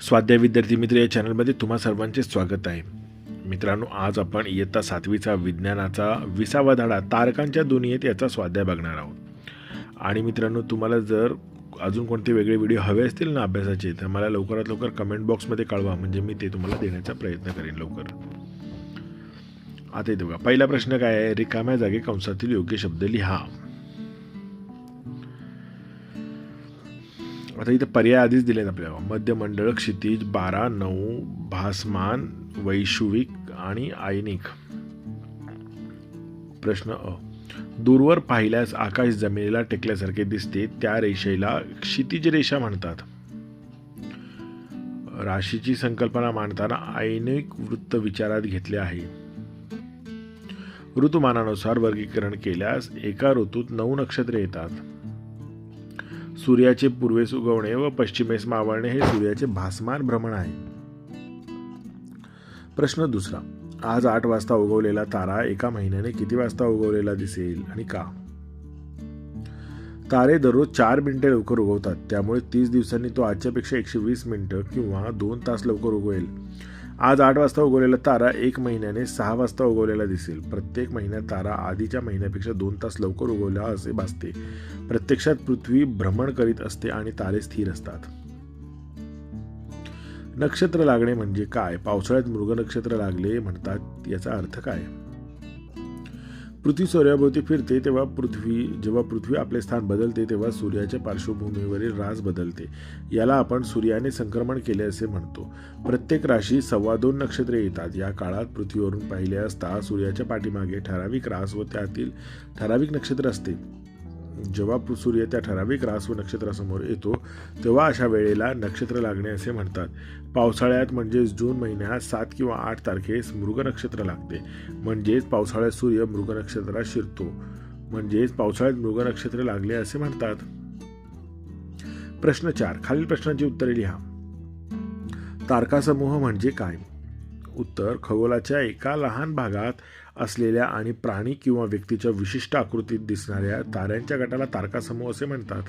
स्वाध्याय विद्यार्थी मित्र या चॅनलमध्ये तुम्हा सर्वांचे स्वागत आहे. मित्रांनो आज आपण इयत्ता सातवीचा विज्ञानाचा विसावा धडा तारकांच्या दुनियेत याचा स्वाध्याय बघणार आहोत. आणि मित्रांनो तुम्हाला जर अजून कोणते वेगळे व्हिडिओ हवे असतील ना अभ्यासाचे तर मला लवकरात लवकर कमेंट बॉक्समध्ये कळवा म्हणजे मी ते तुम्हाला देण्याचा प्रयत्न करेन लवकर. आता येतो बघा पहिला प्रश्न काय आहे? रिकाम्या जागी कंसातील योग्य शब्द लिहा. आता इथे पर्याय आधीच दिलेत आपल्याला. मध्यमंडळ क्षितिज बारा नऊ भासमान वैश्विक आणि आयनिक. प्रश्न अ. दूरवर पाहिल्यास आकाश जमिनीला टेकल्यासारखे दिसते त्या रेषेला क्षितिज रेषा म्हणतात. राशीची संकल्पना मांडताना आयनिक वृत्त विचारात घेतले आहे. ऋतुमानानुसार वर्गीकरण केल्यास एका ऋतूत नऊ नक्षत्रे येतात. सूर्याचे पूर्वेस उगवणे व पश्चिमेस मावळणे हे सूर्याचे भासमान भ्रमण आहे. प्रश्न दुसरा. आज आठ वाजता उगवलेला तारा एका महिन्याने किती वाजता उगवलेला दिसेल आणि का? तारे दररोज चार मिनिटे लवकर उगवतात त्यामुळे तीस दिवसांनी तो आजच्यापेक्षा एकशे वीस मिनिटं किंवा दोन तास लवकर उगवेल. आज आठ वाजता उगवलेला तारा एक महिन्याने सहा वाजता उगवलेला दिसेल. प्रत्येक महिन्यात तारा आधीच्या महिन्यापेक्षा दोन तास लवकर उगवला असे भासते. प्रत्यक्षात पृथ्वी भ्रमण करीत असते आणि तारे स्थिर असतात. नक्षत्र लागणे म्हणजे काय? पावसाळ्यात मृग नक्षत्र लागले म्हणतात याचा अर्थ काय? पृथ्वी सूर्याभोवती फिरते तेव्हा पृथ्वी जेव्हा पृथ्वी आपले स्थान बदलते तेव्हा सूर्याच्या पार्श्वभूमीवरील रास बदलते. याला आपण सूर्याने संक्रमण केले असे म्हणतो. प्रत्येक राशी सव्वा दोन नक्षत्रे येतात. या काळात पृथ्वीवरून पाहिले असता सूर्याच्या पाठीमागे ठराविक रास व त्यातील ठराविक नक्षत्र असते. जेव्हा सूर्य त्या ठराविक रास व नक्षत्रासमोर येतो तेव्हा अशा वेळेला नक्षत्र लागणे असे म्हणतात. पावसाळ्यात म्हणजेच जून महिन्यात सात किंवा आठ तारखेस मृग नक्षत्र लागते. म्हणजेच पावसाळ्यात सूर्य मृग नक्षत्रात शिरतो. म्हणजेच पावसाळ्यात मृग नक्षत्र लागले असे म्हणतात. प्रश्न चार. खालील प्रश्नांची उत्तरे लिहा. तारकासमूह म्हणजे काय? उत्तर खगोलाच्या एका लहान भागात असलेल्या आणि प्राणी किंवा व्यक्तीच्या विशिष्ट आकृतीत दिसणाऱ्या ताऱ्यांच्या गटाला तारकासमूह असे म्हणतात.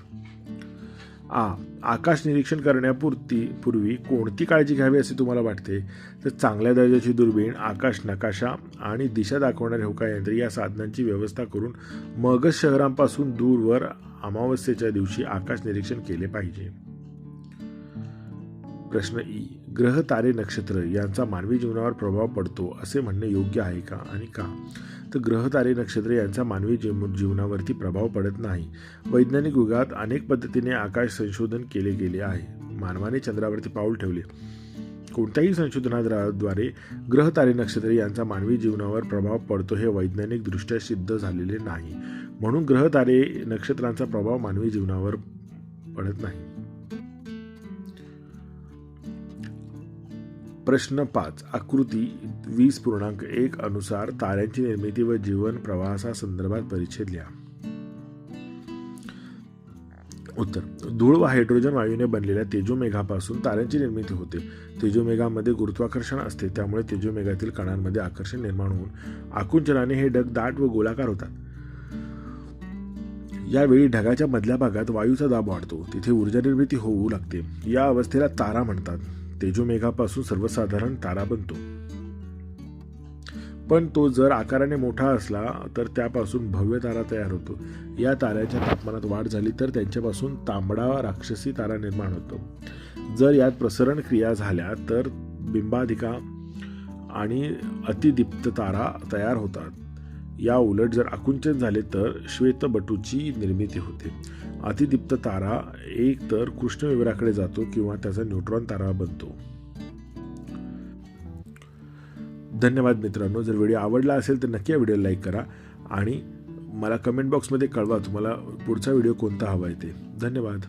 आ आकाश निरीक्षण करण्यापुरती पूर्वी कोणती काळजी घ्यावी असे तुम्हाला वाटते? तर चांगल्या दर्जाची दुर्बीण आकाश नकाशा आणि दिशा दाखवणारे होकायंत्र या साधनांची व्यवस्था करून मगच शहरांपासून दूरवर अमावस्येच्या दिवशी आकाश निरीक्षण केले पाहिजे. प्रश्न ई. ग्रह तारे नक्षत्र यांचा मानवी जीवनावर प्रभाव पडतो असे म्हणणे योग्य आहे का आणि का? तर ग्रह तारे नक्षत्र यांचा मानवी जीव जीवनावरती प्रभाव पडत नाही. वैज्ञानिक युगात अनेक पद्धतीने आकाश संशोधन केले गेले आहे. मानवाने चंद्रावरती पाऊल ठेवले. कोणत्याही संशोधनाद्वारे ग्रह तारे नक्षत्र यांचा मानवी जीवनावर प्रभाव पडतो हे वैज्ञानिकदृष्ट्या सिद्ध झालेले नाही. म्हणून ग्रह तारे नक्षत्रांचा प्रभाव मानवी जीवनावर पडत नाही. प्रश्न पाच. आकृती वीस पूर्णांक एक अनुसार ताऱ्यांची निर्मिती व जीवन प्रवासा संदर्भात परिच्छेद लिहा. उत्तर. धूळ व हायड्रोजन वायूने बनलेल्या तेजोमेघापासून ताऱ्यांची निर्मिती होते. तेजोमेघामध्ये गुरुत्वाकर्षण असते त्यामुळे तेजोमेघातील कणांमध्ये आकर्षण निर्माण होऊन आकुंचनाने हे ढग दाट व गोलाकार होतात. यावेळी ढगाच्या मधल्या भागात वायूचा दाब वाढतो तिथे ऊर्जा निर्मिती होऊ लागते. या अवस्थेला तारा म्हणतात. तेजोमेघापासून सर्वसाधारण तारा बनतो. पण तो जर आकाराने मोठा असला तर त्यापासून भव्य तारा तयार होतो. या ताऱ्याच्या तापमानात वाढ झाली तर त्यांच्यापासून तांबडा राक्षसी तारा निर्माण होतो. जर यात प्रसरण क्रिया झाल्या तर बिंबाधिका आणि अतिदीप्त तारा तयार होतात. या उलट जर आकुंचन झाले तर श्वेतबटूची निर्मिती होते. अतिदीप्त तारा एक तर कृष्णविवराकडे जातो किंवा त्याचा न्यूट्रॉन तारा बनतो. धन्यवाद मित्रांनो. जर व्हिडिओ आवडला असेल तर नक्की या व्हिडिओला लाईक करा आणि मला कमेंट बॉक्समध्ये कळवा तुम्हाला पुढचा व्हिडिओ कोणता हवा आहे ते. धन्यवाद.